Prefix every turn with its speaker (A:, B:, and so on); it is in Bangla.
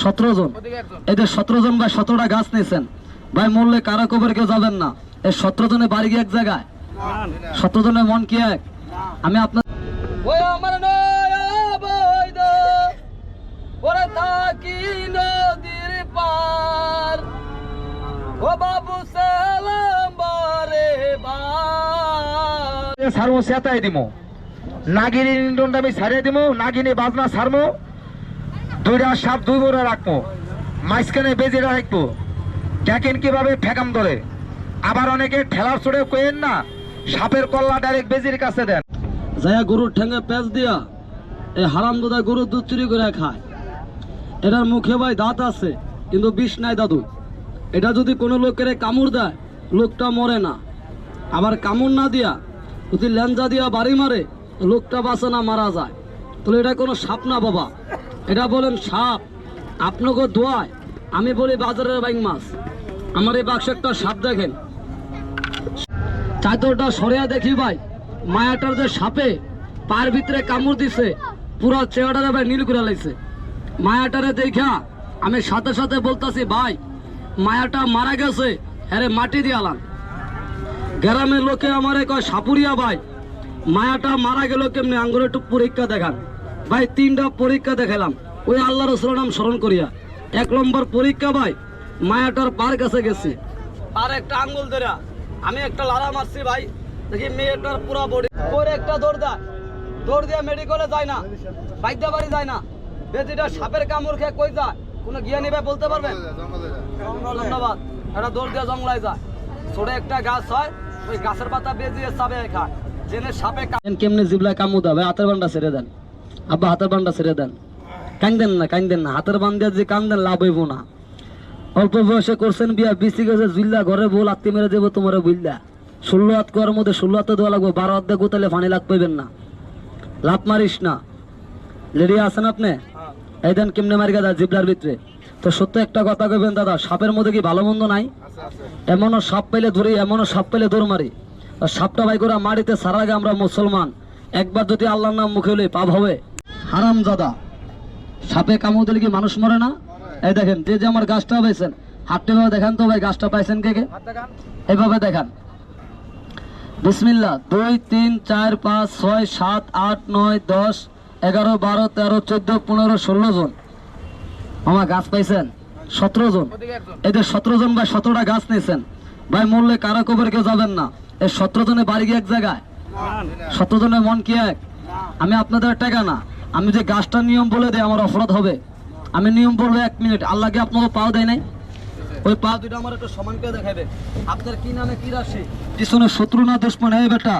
A: সতেরো জন এদের সতেরো জন ভাই সতেরোটা গাছ নিয়েছেন ভাই মরলে কারা কবর কেউ যাবেন না এই সতেরো জনের বাড়ি গিয়ে এক জায়গায় সতেরো জনের মন কি এক আমি আপনার সারমো সেতাই দিমো নাগিনী নিন্দন আমি সারিয়ে দিমো নাগিনী বাজনা সারমো দুইটা সাপ দুই বোনা রাখবো মাঝখানে বেজে রাখবো দেখেন কিভাবে ফেকাম ধরে আবার অনেকে ঠেলার চড়ে কয়েন না সাপের কল্লা ডাইরেক্ট বেজির কাছে দেন যাইয়া গরুর ঠেঙে পেঁচ দিয়া এই দাদা গরুর দুধ চুরি করে খায় এটার মুখে ভাই দাঁত আছে কিন্তু বিষ নাই দাদু এটা যদি কোনো লোকের কামড় দেয় লোকটা মরে না আবার কামড় না দিয়া যদি ল্যাঞ্জা দিয়া বাড়ি মারে লোকটা বাঁচে না মারা যায় তাহলে এটা কোনো সাপ না বাবা এটা বলেন সাপ আপনাকে দোয়ায় আমি বলি বাজারের বাইং মাছ আমার এই বাক্স একটা সাপ দেখেন চাদরটা সরিয়া দেখি ভাই মায়াটার যে সাপে পার ভিতরে কামড় দিছে পুরো চেহারাটা ভাই নীল করে লাগছে মায়াটারে দেখা আমি সাথে সাথে বলতাছি ভাই মায়াটা মারা গেছে হ্যারে মাটি দিয়ালাম গ্রামের লোকে আমারে কয় সাপুরিয়া ভাই মায়াটা মারা গেল কেমনি আঙ্গুরে একটু পরীক্ষা দেখান ভাই তিনটা পরীক্ষা দেখালাম ওই আল্লাহ রসুল নাম স্মরণ করিয়া এক নম্বর পরীক্ষা ভাই মায়াটার পার কাছে গেছি আর একটা আঙ্গুল ধরা আমি একটা লালা মারছি ভাই দেখি মেয়েটার পুরা বডি ওর একটা দৌড় দেয় দৌড় দিয়ে মেডিকেলে যায় না বাইদ্য বাড়ি যায় না বেজিটা সাপের কামড় খেয়ে কই যায় কোনো গিয়া নিবে বলতে পারবেন ধন্যবাদ একটা দৌড় দিয়ে জঙ্গলায় যায় ছোট একটা গাছ হয় ওই গাছের পাতা বেজিয়ে সাপে খায় জেনে সাপে কেমনি জিবলায় কামু দেবে হাতের বান্ডা ছেড়ে দেন আব্বা হাতের বান্ডা ছেড়ে দেন কান্দেন না কান্দেন না হাতের বান্ধা যে কান্দেন লাভ হইব না অল্প বয়সে করছেন বিয়া বিসি গেছে জুল্লা ঘরে বউ লাগতে মেরে দেবো তোমার বুঝলা ষোলো হাত করার মধ্যে ষোলো হাতে দেওয়া লাগবে বারো হাত তাহলে ফানি লাগ পাইবেন না লাভ মারিস না লেডি আছেন আপনি হ্যাঁ। এই দেন কেমনে মারি গাদা জিবলার ভিতরে তো সত্য একটা কথা কবেন দাদা সাপের মধ্যে কি ভালো মন্দ নাই এমনও সাপ পেলে ধরি এমনও সাপ পেলে দৌড় মারি আর সাপটা ভাই করে মারিতে সারা আমরা মুসলমান একবার যদি আল্লাহর নাম মুখে পাপ হবে জাদা সাপে কামড় দিলে কি মানুষ মরে না এই দেখেন যে যে আমার গাছটা পাইছেন হাতটা ভাবে দেখান তো ভাই গাছটা পাইছেন কে কে এভাবে দেখান বিসমিল্লা দুই তিন চার পাঁচ ছয় সাত আট নয় দশ এগারো বারো তেরো চোদ্দ পনেরো ষোলো জন আমার গাছ পাইছেন সতেরো জন এদের সতেরো জন ভাই সতেরোটা গাছ নিয়েছেন ভাই মরলে কারো কবর কেউ যাবেন না এই সতেরো জনের বাড়ি এক জায়গায় সতেরো জনের মন কি এক আমি আপনাদের টাকা না আমি যে গাছটা নিয়ম বলে দেয় আমার অপরাধ হবে আমি নিয়ম বলবো এক মিনিট আল্লাহকে আপনাকে পাও দেয় নাই ওই পা দুটা আমার একটু সমান করে দেখাবে আপনার কি নামে কি রাশি পিছনে শত্রু না দুশ্মন এই বেটা